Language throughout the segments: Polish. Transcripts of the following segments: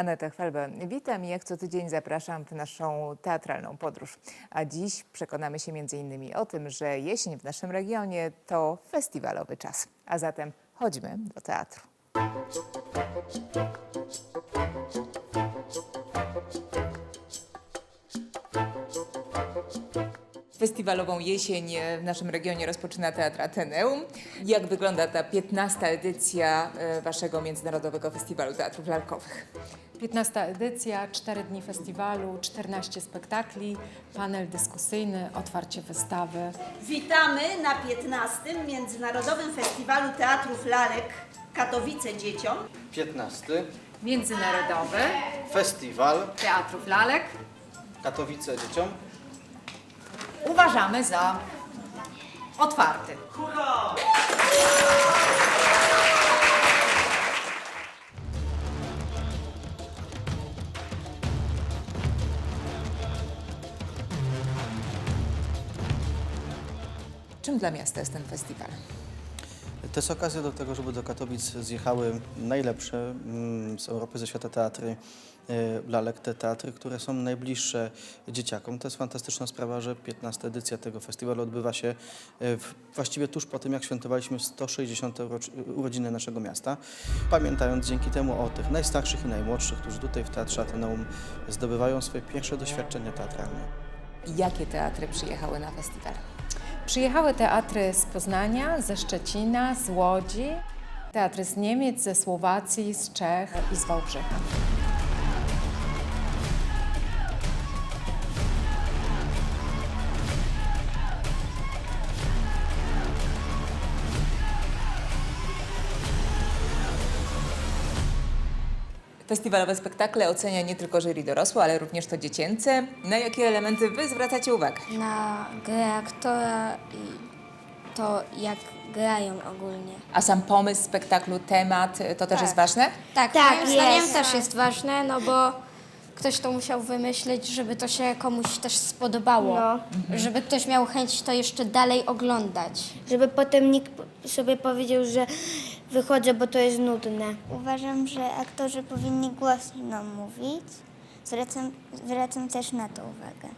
Aneta Chwalba, witam i jak co tydzień zapraszam w naszą teatralną podróż. A dziś przekonamy się m.in. o tym, że jesień w naszym regionie to festiwalowy czas. A zatem chodźmy do teatru. Festiwalową jesień w naszym regionie rozpoczyna Teatr Ateneum. Jak wygląda ta 15. edycja e, Waszego Międzynarodowego Festiwalu Teatrów Lalkowych? 15 edycja, 4 dni festiwalu, 14 spektakli, panel dyskusyjny, otwarcie wystawy. Witamy na 15. Międzynarodowym Festiwalu Teatrów Lalek Katowice Dzieciom. 15. Międzynarodowy Festiwal Teatrów Lalek Katowice Dzieciom. uważamy za otwarty. Czym dla miasta jest ten festiwal? To jest okazja do tego, żeby do Katowic zjechały najlepsze mm, z Europy, ze świata teatry e, lalek, te teatry, które są najbliższe dzieciakom. To jest fantastyczna sprawa, że 15 edycja tego festiwalu odbywa się e, w, właściwie tuż po tym, jak świętowaliśmy 160. urocz- urodziny naszego miasta, pamiętając dzięki temu o tych najstarszych i najmłodszych, którzy tutaj w Teatrze Ateneum zdobywają swoje pierwsze doświadczenia teatralne. Jakie teatry przyjechały na festiwal? Przyjechały teatry z Poznania, ze Szczecina, z Łodzi, teatry z Niemiec, ze Słowacji, z Czech i z Wałbrzycha. Festiwalowe spektakle ocenia nie tylko jury dorosłe, ale również to dziecięce. Na jakie elementy Wy zwracacie uwagę? na grę aktora i to, jak grają ogólnie. A sam pomysł spektaklu, temat, to też jest ważne? Tak, Tak, moim zdaniem jest. też jest ważne, no bo ktoś to musiał wymyślić, żeby to się komuś też spodobało. No. Żeby ktoś miał chęć to jeszcze dalej oglądać. Żeby potem nikt sobie powiedział, że wychodzę, bo to jest nudne. Uważam, że aktorzy powinni głośno mówić. Zwracam, zwracam też na to uwagę.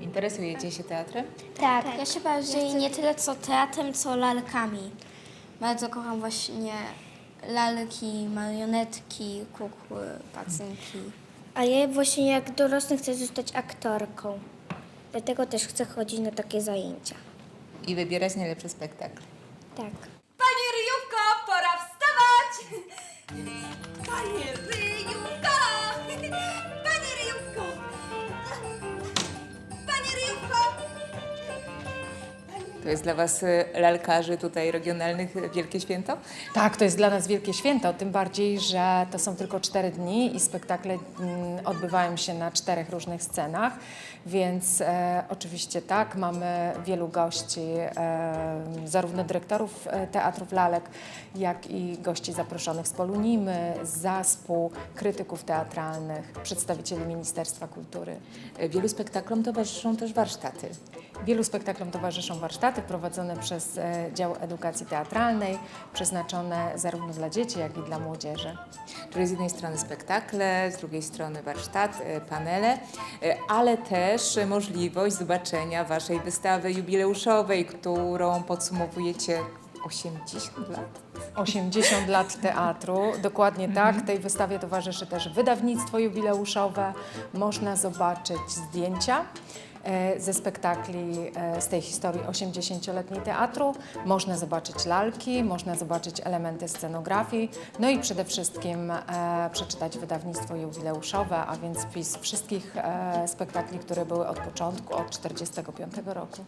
Interesujecie się teatrem? Tak, ja się bardziej nie tyle co teatrem, co lalkami. Bardzo kocham właśnie lalki, marionetki, kukły, pacynki. A ja właśnie jak dorosły chcę zostać aktorką. Dlatego też chcę chodzić na takie zajęcia. I wybierać najlepszy spektakl. Tak. Panie Ryjówko, pora wstawać! Panie Ryjówko! To jest dla Was y, lalkarzy tutaj regionalnych y, wielkie święto? Tak, to jest dla nas wielkie święto, tym bardziej, że to są tylko cztery dni i spektakle mm, odbywają się na czterech różnych scenach, więc e, oczywiście tak, mamy wielu gości, e, zarówno dyrektorów e, teatrów lalek, jak i gości zaproszonych z Polunimy, z Zaspu, krytyków teatralnych, przedstawicieli Ministerstwa Kultury. Wielu spektaklom towarzyszą też warsztaty. Wielu spektaklom towarzyszą warsztaty prowadzone przez e, Dział Edukacji Teatralnej, przeznaczone zarówno dla dzieci, jak i dla młodzieży. Czyli z jednej strony spektakle, z drugiej strony warsztat, y, panele, y, ale też możliwość zobaczenia Waszej wystawy jubileuszowej, którą podsumowujecie 80 lat. 80 lat teatru, dokładnie tak. Tej wystawie towarzyszy też wydawnictwo jubileuszowe. Można zobaczyć zdjęcia e, ze spektakli e, z tej historii 80-letniej teatru. Można zobaczyć lalki, można zobaczyć elementy scenografii, no i przede wszystkim e, przeczytać wydawnictwo jubileuszowe, a więc spis wszystkich e, spektakli, które były od początku, od 45 roku.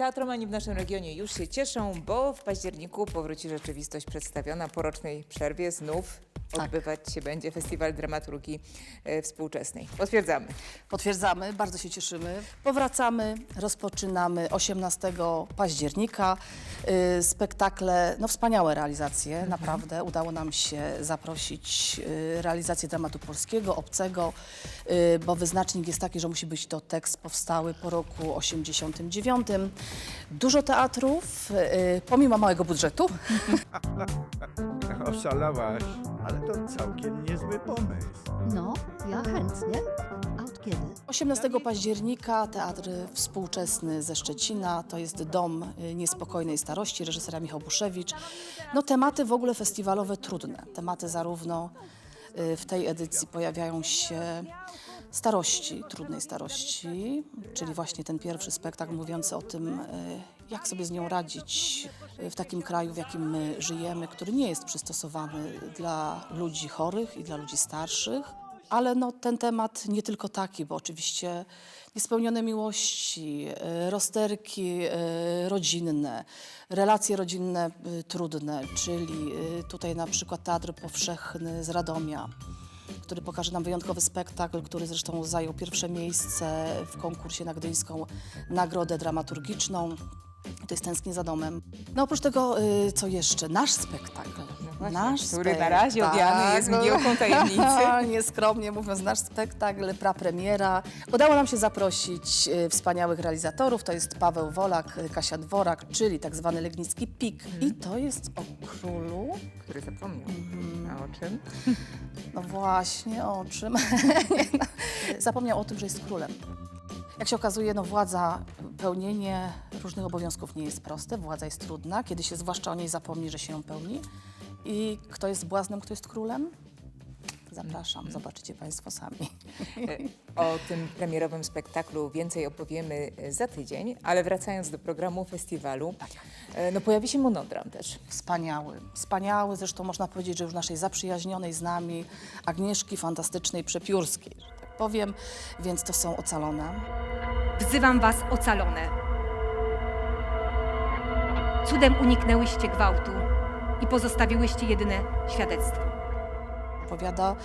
Teatromani w naszym regionie już się cieszą, bo w październiku powróci rzeczywistość przedstawiona po rocznej przerwie znów odbywać się będzie Festiwal Dramaturgii e, Współczesnej. Potwierdzamy. Potwierdzamy, bardzo się cieszymy. Powracamy, rozpoczynamy 18 października. Y, spektakle, no wspaniałe realizacje, naprawdę. Udało nam się zaprosić y, realizację dramatu polskiego, obcego, y, bo wyznacznik jest taki, że musi być to tekst powstały po roku 89. Dużo teatrów, y, pomimo małego budżetu. Oszalałaś, ale to całkiem niezły pomysł. No, ja chętnie. A od kiedy? 18 października Teatr Współczesny ze Szczecina, to jest Dom y, Niespokojnej Starości, reżysera Michał Buszewicz. No tematy w ogóle festiwalowe trudne. Tematy zarówno y, w tej edycji pojawiają się starości, trudnej starości, czyli właśnie ten pierwszy spektakl mówiący o tym, y, jak sobie z nią radzić y, w takim kraju, w jakim my żyjemy, który nie jest przystosowany dla ludzi chorych i dla ludzi starszych. Ale no, ten temat nie tylko taki, bo oczywiście niespełnione miłości, y, rozterki y, rodzinne, relacje rodzinne trudne, czyli tutaj na przykład Teatr Powszechny z Radomia, który pokaże nam wyjątkowy spektakl, który zresztą zajął pierwsze miejsce w konkursie na Gdyńską Nagrodę Dramaturgiczną. To jest Tęsknię za domem. No oprócz tego, y, co jeszcze? Nasz spektakl. właśnie, nasz który na razie owiany jest mgiełką tajemnicy. Nieskromnie mówiąc, nasz spektakl, prapremiera. Udało nam się zaprosić y, wspaniałych realizatorów. To jest Paweł Wolak, y, Kasia Dworak, czyli tak zwany Legnicki Pik. I to jest o królu. Który zapomniał. A o czym? No właśnie, o czym? Nie, no. Zapomniał o tym, że jest królem. Jak się okazuje, no władza, pełnienie różnych obowiązków nie jest proste, władza jest trudna, kiedy się zwłaszcza o niej zapomni, że się ją pełni. I kto jest błaznem, kto jest królem? Zapraszam, zobaczycie Państwo sami. E, O tym premierowym spektaklu więcej opowiemy e, za tydzień, ale wracając do programu festiwalu, e, no pojawi się monodram też. Wspaniały, wspaniały, zresztą można powiedzieć, że już naszej zaprzyjaźnionej z nami Agnieszki Fantastycznej Przepiórskiej, tak powiem, więc to są ocalone. Wzywam was ocalone. Cudem uniknęłyście gwałtu i pozostawiłyście jedyne świadectwo. Opowiada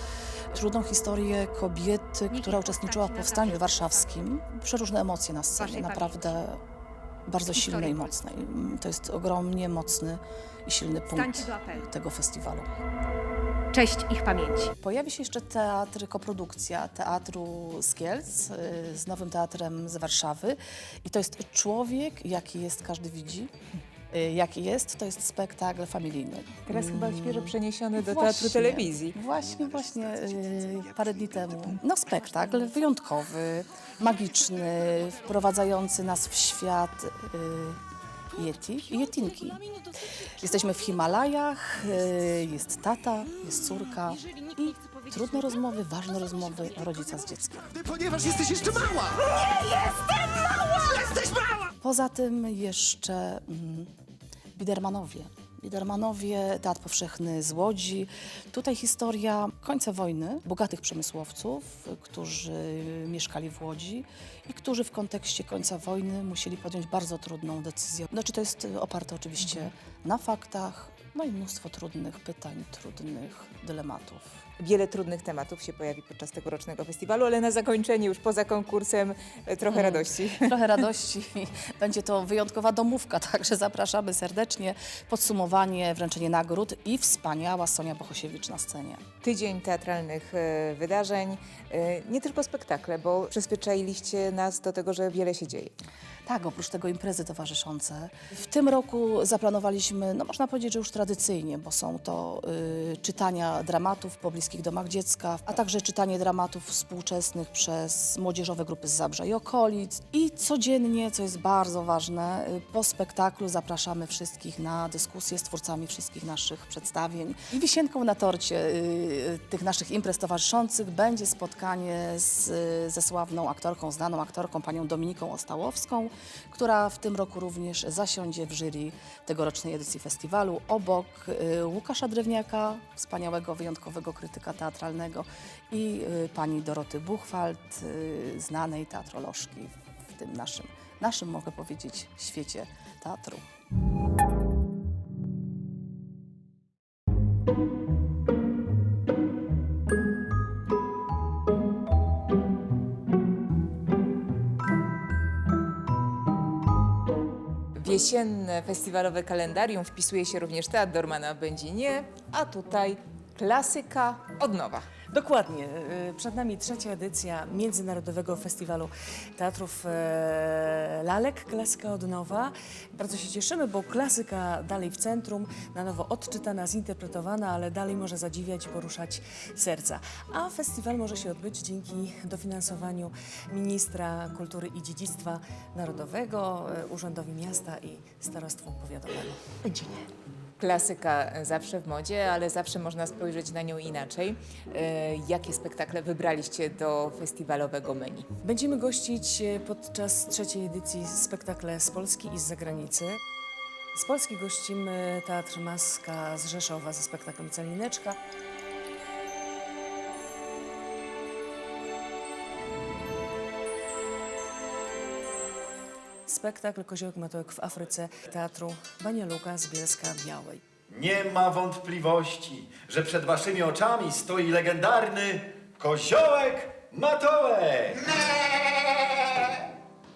trudną historię kobiety, która uczestniczyła w powstaniu warszawskim. Przeróżne emocje na scenie, naprawdę bardzo silne i Historię mocne. I To jest ogromnie mocny i silny punkt tego festiwalu. Cześć ich pamięci. Pojawi się jeszcze teatr, koprodukcja Teatru z Kielc y, z Nowym Teatrem z Warszawy. I to jest człowiek, jaki jest, każdy widzi. Y, Jaki jest, to jest spektakl familijny. Teraz chyba świeżo przeniesiony do Właśnie, Teatru Telewizji. Właśnie, właśnie, y, parę dni temu. No spektakl wyjątkowy, magiczny, wprowadzający nas w świat Yeti i Yetinki. Jesteśmy w Himalajach, y, jest tata, jest córka i trudne rozmowy, ważne rozmowy rodzica z dzieckiem. Ponieważ jesteś jeszcze mała! Poza tym jeszcze mm, Bidermanowie. Bidermanowie, Teatr Powszechny z Łodzi. Tutaj historia końca wojny, bogatych przemysłowców, którzy mieszkali w Łodzi i którzy w kontekście końca wojny musieli podjąć bardzo trudną decyzję. Znaczy to jest oparte oczywiście na faktach, no i mnóstwo trudnych pytań, trudnych dylematów. Wiele trudnych tematów się pojawi podczas tegorocznego festiwalu, ale na zakończenie już poza konkursem e, trochę radości. Trochę radości. Będzie to wyjątkowa domówka, także zapraszamy serdecznie. Podsumowanie, wręczenie nagród i wspaniała Sonia Bohosiewicz na scenie. Tydzień teatralnych e, wydarzeń, e, nie tylko spektakle, bo przyzwyczailiście nas do tego, że wiele się dzieje. Tak, oprócz tego imprezy towarzyszące. W tym roku zaplanowaliśmy, no można powiedzieć, że już tradycyjnie, bo są to y, czytania dramatów po bliskich domach dziecka, a także czytanie dramatów współczesnych przez młodzieżowe grupy z Zabrza i okolic. I codziennie, co jest bardzo ważne, y, po spektaklu zapraszamy wszystkich na dyskusję z twórcami wszystkich naszych przedstawień. I wisienką na torcie y, tych naszych imprez towarzyszących będzie spotkanie z, ze sławną aktorką, znaną aktorką, panią Dominiką Ostałowską, która w tym roku również zasiądzie w jury tegorocznej edycji festiwalu obok y, Łukasza Drewniaka, wspaniałego, wyjątkowego krytyka teatralnego i y, pani Doroty Buchwald, y, znanej teatrolożki w tym naszym, naszym mogę powiedzieć, świecie teatru. Jesienne festiwalowe kalendarium wpisuje się również Teatr Dormana w Będzinie, a tutaj klasyka od nowa. Dokładnie. Y, Przed nami trzecia edycja Międzynarodowego Festiwalu Teatrów e, Lalek, klasyka od nowa. Bardzo się cieszymy, bo klasyka dalej w centrum, na nowo odczytana, zinterpretowana, ale dalej może zadziwiać i poruszać serca. A festiwal może się odbyć dzięki dofinansowaniu Ministra Kultury i Dziedzictwa Narodowego, e, Urzędowi Miasta i Starostwu Powiatowemu. Będzinie. Klasyka zawsze w modzie, ale zawsze można spojrzeć na nią inaczej. E, Jakie spektakle wybraliście do festiwalowego menu? Będziemy gościć e, podczas trzeciej edycji spektakle z Polski i z zagranicy. Z Polski gościmy Teatr Maska z Rzeszowa ze spektaklem Calineczka. Spektakl Koziołek Matołek w Afryce Teatru Banialuka z Bielska Białej. Nie ma wątpliwości, że przed waszymi oczami stoi legendarny koziołek Matołek.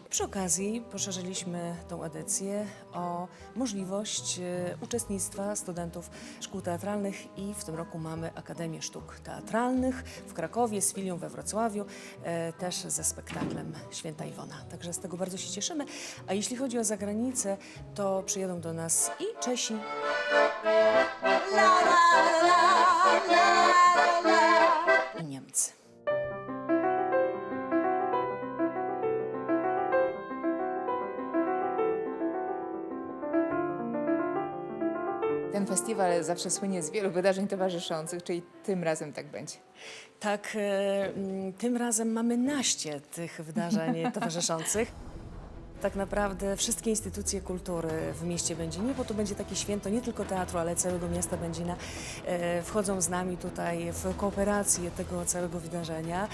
Przy okazji poszerzyliśmy tą edycję o możliwość e, uczestnictwa studentów szkół teatralnych i w tym roku mamy Akademię Sztuk Teatralnych w Krakowie, z filią we Wrocławiu, e, też ze spektaklem Święta Iwona. Także z tego bardzo się cieszymy. A jeśli chodzi o zagranicę, to przyjadą do nas i Czesi, i Niemcy. Ten festiwal zawsze słynie z wielu wydarzeń towarzyszących, czyli tym razem tak będzie. Tak, e, mm, tym razem mamy naście tych wydarzeń towarzyszących. Tak naprawdę wszystkie instytucje kultury w mieście Będzinie, bo to będzie takie święto nie tylko teatru, ale całego miasta Będzina, e, wchodzą z nami tutaj w kooperację tego całego wydarzenia.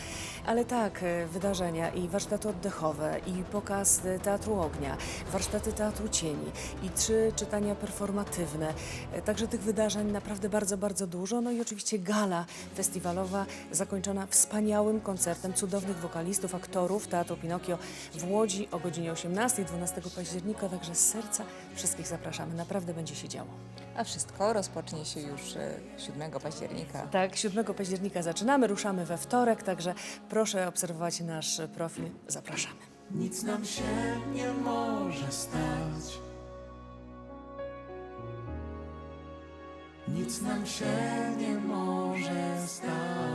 Ale tak, e, wydarzenia i warsztaty oddechowe, i pokaz Teatru Ognia, warsztaty Teatru Cieni, i trzy czytania performatywne. E, Także tych wydarzeń naprawdę bardzo, bardzo dużo. No i oczywiście gala festiwalowa zakończona wspaniałym koncertem cudownych wokalistów, aktorów Teatru Pinokio w Łodzi o godzinie 18, 12 października. Także z serca wszystkich zapraszamy. Naprawdę będzie się działo. A wszystko rozpocznie się już e, 7 października. Tak, 7 października zaczynamy, ruszamy we wtorek, także proszę obserwować nasz profil. Zapraszamy. Nic nam się nie może stać. Nic nam się nie może stać.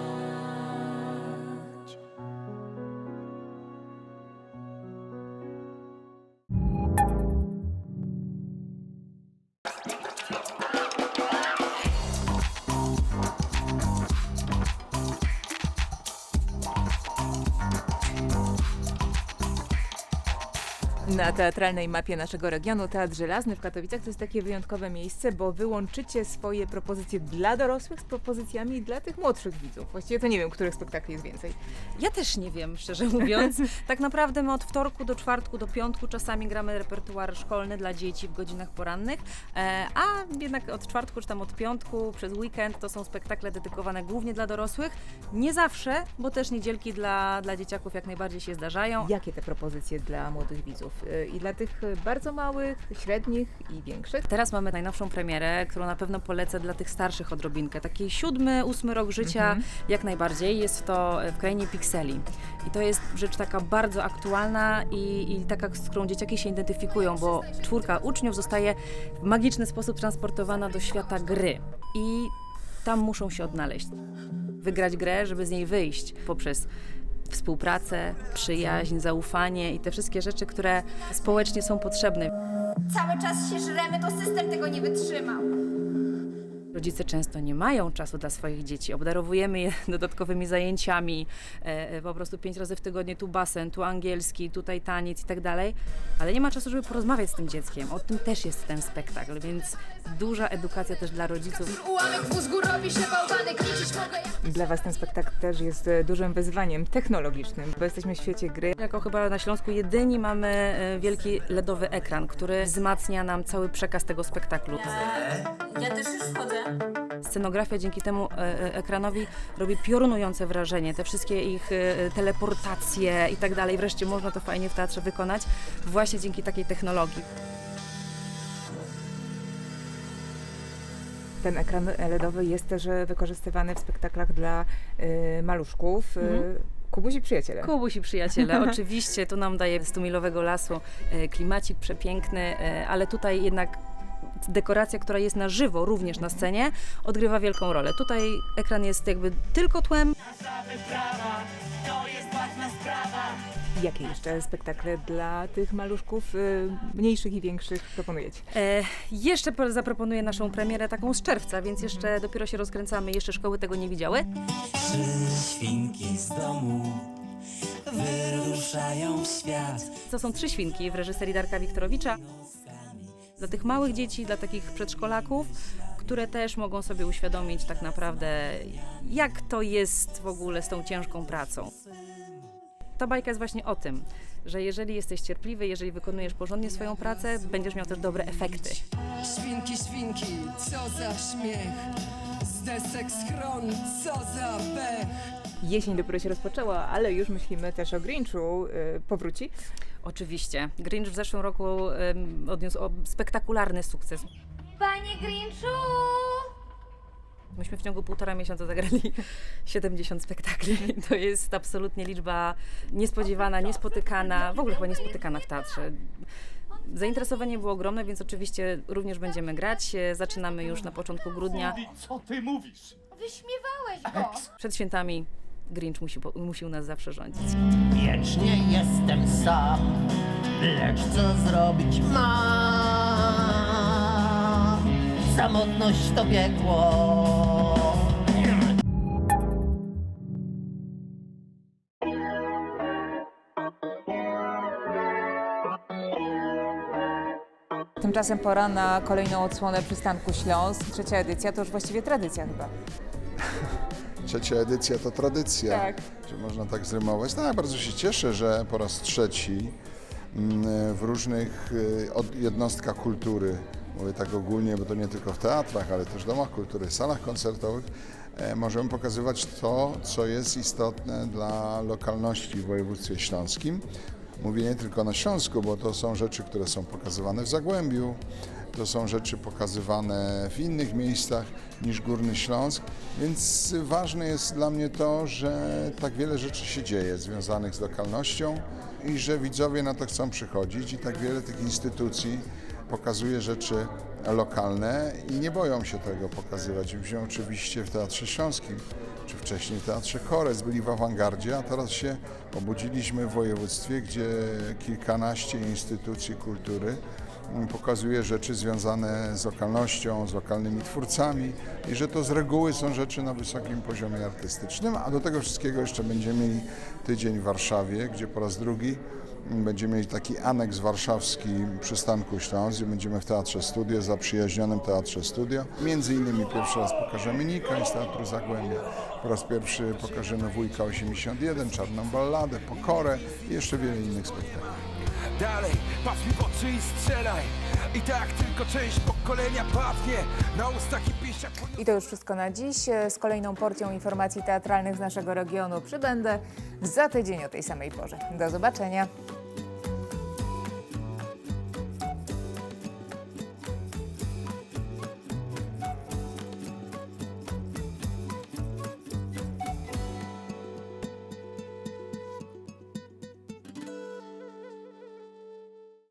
Na teatralnej mapie naszego regionu Teatr Żelazny w Katowicach to jest takie wyjątkowe miejsce, bo wy łączycie swoje propozycje dla dorosłych z propozycjami dla tych młodszych widzów. Właściwie to nie wiem, których spektakli jest więcej. Ja też nie wiem, szczerze mówiąc. tak naprawdę my od wtorku do czwartku, do piątku czasami gramy repertuar szkolny dla dzieci w godzinach porannych, e, a jednak od czwartku czy tam od piątku przez weekend to są spektakle dedykowane głównie dla dorosłych. Nie zawsze, bo też niedzielki dla, dla dzieciaków jak najbardziej się zdarzają. Jakie te propozycje dla młodych widzów? I dla tych bardzo małych, średnich i większych? Teraz mamy najnowszą premierę, którą na pewno polecę dla tych starszych odrobinkę. Taki siódmy, ósmy rok życia, Mhm. jak najbardziej. Jest to w krainie pikseli. I to jest rzecz taka bardzo aktualna i, i taka, z którą dzieciaki się identyfikują, bo czwórka uczniów zostaje w magiczny sposób transportowana do świata gry. I tam muszą się odnaleźć. Wygrać grę, żeby z niej wyjść poprzez współpracę, przyjaźń, zaufanie i te wszystkie rzeczy, które społecznie są potrzebne. Cały czas się żremy, to system tego nie wytrzymał. Rodzice często nie mają czasu dla swoich dzieci. Obdarowujemy je dodatkowymi zajęciami, e, e, po prostu pięć razy w tygodniu tu basen, tu angielski, tutaj taniec i tak dalej, ale nie ma czasu, żeby porozmawiać z tym dzieckiem. O tym też jest ten spektakl, więc duża edukacja też dla rodziców. Dla Was ten spektakl też jest e, dużym wyzwaniem technologicznym, bo jesteśmy w świecie gry. Jako chyba na Śląsku jedyni mamy wielki LEDowy ekran, który wzmacnia nam cały przekaz tego spektaklu. Ja też już wchodzę. Scenografia dzięki temu e, e, ekranowi robi piorunujące wrażenie. Te wszystkie ich e, teleportacje i tak dalej. Wreszcie można to fajnie w teatrze wykonać właśnie dzięki takiej technologii. ten ekran LEDowy jest też wykorzystywany w spektaklach dla y, maluszków. Mhm. Kubuś i przyjaciele. Kubuś i przyjaciele, oczywiście. Tu nam daje stumilowego lasu klimacik przepiękny, ale tutaj jednak dekoracja, która jest na żywo również na scenie, odgrywa wielką rolę. Tutaj ekran jest jakby tylko tłem. Jakie jeszcze spektakle dla tych maluszków e, mniejszych i większych proponujecie? E, jeszcze po- zaproponuję naszą premierę taką z czerwca, więc jeszcze dopiero się rozkręcamy, jeszcze szkoły tego nie widziały. Trzy świnki z domu wyruszają w świat. To są trzy świnki w reżyserii Darka Wiktorowicza. Dla tych małych dzieci, dla takich przedszkolaków, które też mogą sobie uświadomić tak naprawdę, jak to jest w ogóle z tą ciężką pracą. Ta bajka jest właśnie o tym, że jeżeli jesteś cierpliwy, jeżeli wykonujesz porządnie swoją pracę, będziesz miał też dobre efekty. Świnki, świnki, co za śmiech Z desek schron, co za pech Jesień dopiero się rozpoczęła, ale już myślimy też o Grinchu. e, Powróci? Oczywiście. Grinch w zeszłym roku em, odniósł o- spektakularny sukces. Panie Grinchu! Myśmy w ciągu półtora miesiąca zagrali 70 spektakli. To jest absolutnie liczba niespodziewana, niespotykana, w ogóle chyba niespotykana w teatrze. Zainteresowanie było ogromne, więc oczywiście również będziemy grać. Zaczynamy już na początku grudnia. Co ty mówisz? Wyśmiewałeś go! Przed świętami Grinch musi, po- musi u nas zawsze rządzić. Wiecznie jestem sam, lecz co zrobić mam? Samotność to piekło. Tymczasem pora na kolejną odsłonę przystanku Śląsk. Trzecia edycja to już właściwie tradycja chyba. Trzecia edycja to tradycja. Tak. Czy można tak zrymować? Tak, bardzo się cieszę, że po raz trzeci mm, w różnych y, od- jednostkach kultury, mówię tak ogólnie, bo to nie tylko w teatrach, ale też w domach kultury, salach koncertowych, e, możemy pokazywać to, co jest istotne dla lokalności w województwie śląskim. Mówię nie tylko na Śląsku, bo to są rzeczy, które są pokazywane w Zagłębiu, to są rzeczy pokazywane w innych miejscach niż Górny Śląsk, więc ważne jest dla mnie to, że tak wiele rzeczy się dzieje związanych z lokalnością i że widzowie na to chcą przychodzić i tak wiele tych instytucji pokazuje rzeczy lokalne i nie boją się tego pokazywać. Myśmy oczywiście w Teatrze Śląskim, czy wcześniej w Teatrze Kores byli w awangardzie, a teraz się obudziliśmy w województwie, gdzie kilkanaście instytucji kultury pokazuje rzeczy związane z lokalnością, z lokalnymi twórcami i że to z reguły są rzeczy na wysokim poziomie artystycznym, a do tego wszystkiego jeszcze będziemy mieli tydzień w Warszawie, gdzie po raz drugi będziemy mieli taki aneks warszawski przystanku Śląsk, będziemy w Teatrze Studio, zaprzyjaźnionym Teatrze Studio. Między innymi pierwszy raz pokażemy Nika z Teatru Zagłębia, po raz pierwszy pokażemy Wujka 81, Czarną Balladę, Pokorę i jeszcze wiele innych spektakli. Dalej, patrz mi w oczy i strzelaj I tak tylko część pokolenia padnie Na ustach i pięściach I to już wszystko na dziś. Z kolejną porcją informacji teatralnych z naszego regionu przybędę za tydzień o tej samej porze. Do zobaczenia.